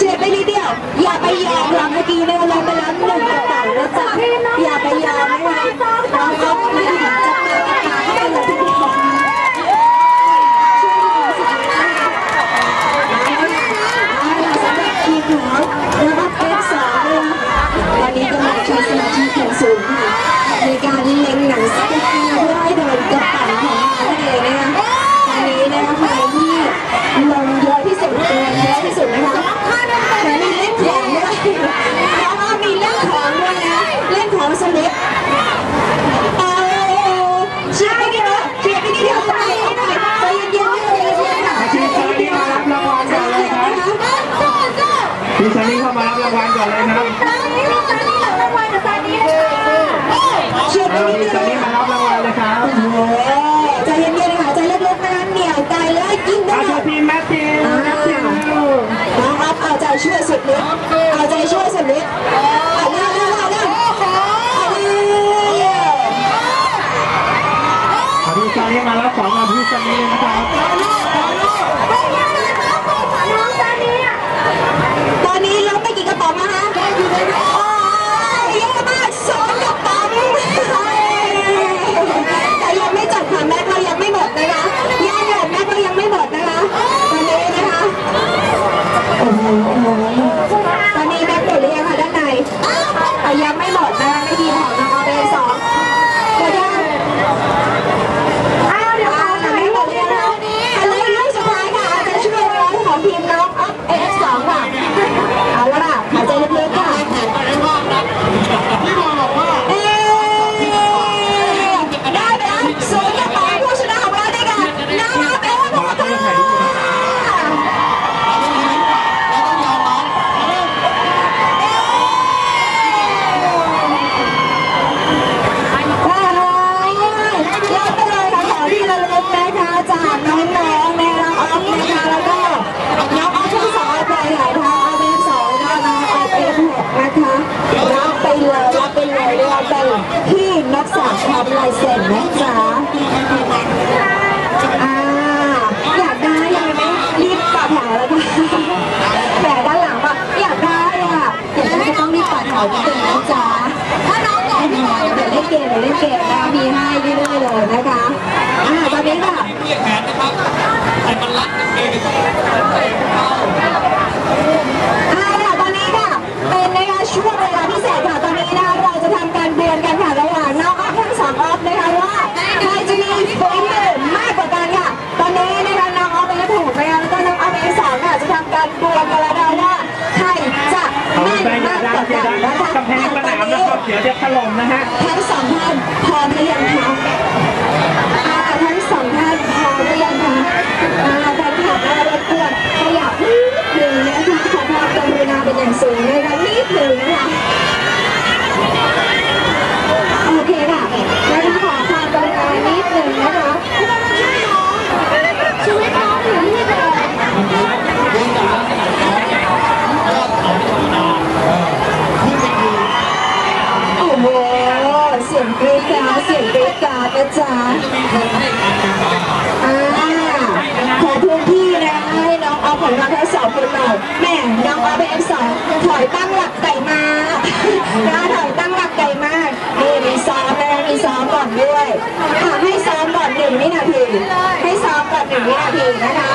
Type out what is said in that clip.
เชื่อไปนิดเดียว อย่าไปยอม ก่อนเลยครับตอนนี้ตอนนี้รางวัลจากตอนนี้เลยค่ะเชื่อเอาไม่ดีได้ตอนนี้มารับรางวัลเลยครับโอ้โหใจเย็นๆนะคะใจเล็กๆนะคะเหนียวใจแล้วยิ่งได้อาชทีมแมทธิวแมทธิวน้องอัพเอาใจช่วยสุดฤทธิ์เอาใจช่วยสุดฤทธิ์เอาหน้าหน้าหน้าหน้าเอาเลยเอาดีตอนนี้มารับของกับพี่ซันนี่นะครับ เป็นยังไงคะคุณน้องตอนนี้ ตอนนี้ลบไปกี่กระป๋องนะคะโอ้ยเยอะมากสองกระป๋องแต่ยังไม่จบค่ะแม็กเรายังไม่หมดนะคะย่าหยดแม็กเรายังไม่หมดนะคะตอนนี้นะคะโอ้โหโอ้โหตอนนี้แม็กหมดหรือยังคะด้านในอะยังไม่หมดนะคะในทีมของน้องออเดย์สองก็ยัง อ้าวเดี๋ยว อ่า ขอ แต่ ถ่าย ไม่หม รู ด ป เลย เดี๋ยว นะ นี้ อันนี้ลูกสุดท้ายค่ะอาจจะช่วยร้องของทีมน้องอัพเอฟสองค่ะเอาละค่ะหายใจลึกๆค่ะเอ๊ได้ไปแล้วศูนย์กระป๋องผู้ชนะของเราได้กันน้องอัพเอฟสองค่ะโอ้โหรับไปเลยค่ะของที่ระลึกนะคะจากน้องๆนะคะน้องออฟนะคะแล้วก็น้องออฟทั้งสองไปหลายทางออฟเอฟสองแล้วน้องออฟเอฟหกนะคะรับไปเลยรับไปเลยรับไปที่ นักษาทำลายเซ็นนะจ๊ะอ่าอยากได้ยังไงรีบต่อแถวแล้วกันแต่ด้านหลังอะอยากได้อะเดี๋ยากได้ก็ต้องรีบต่อแถวนิดนึงนะจ๊ะถ้าน้องอกพี่บอยเดี๋ยวเล่นเกมเดี๋ยวเล่นเกมนะมีให้เรื่อยๆเลยนะคะอ่าตอนนี้ค่ะ ค่ะจะทำการดวลกันแล้วนะว่าใครจะเอาแม่นใจอมาย่ากดักงว่าอย่ากันดังนะคะกำแพงสนามนะครับเดี๋ยวจะถล่มนะฮะทั้งสองท่านพร้อมหรือยังคะอ่าทั้งสองท่านพร้อมหรือยังคะอ่าแฟนคลับนะคะรบกวนขยับนิดหนึ่งนะคะขอความกรุณาเป็นอย่างสูงนะคะนิดหนึ่งนะคะโอเคค่ะนะคะขอความกรุณานิดหนึ่งนะคะ ชีวิตน้องอยู่ที่ไหน โอ้โหเสียงกรี๊ดกราดเสียงกรี๊ดกราด นะจ๊ะอ่าขอพื้นที่นะให้น้องออฟของเราทั้งสองคนหน่อยแม่น้องออฟเป็นสองถอยตั้งหลักไก่มานะถอยตั้งหลักไก่มากนี่มีซ้อมนะคะมีซ้อมก่อนด้วยอะให้ซ้อมก่อนหนึ่งวินาทีให้ซ้อมก่อนหนึ่งวินาทีนะคะ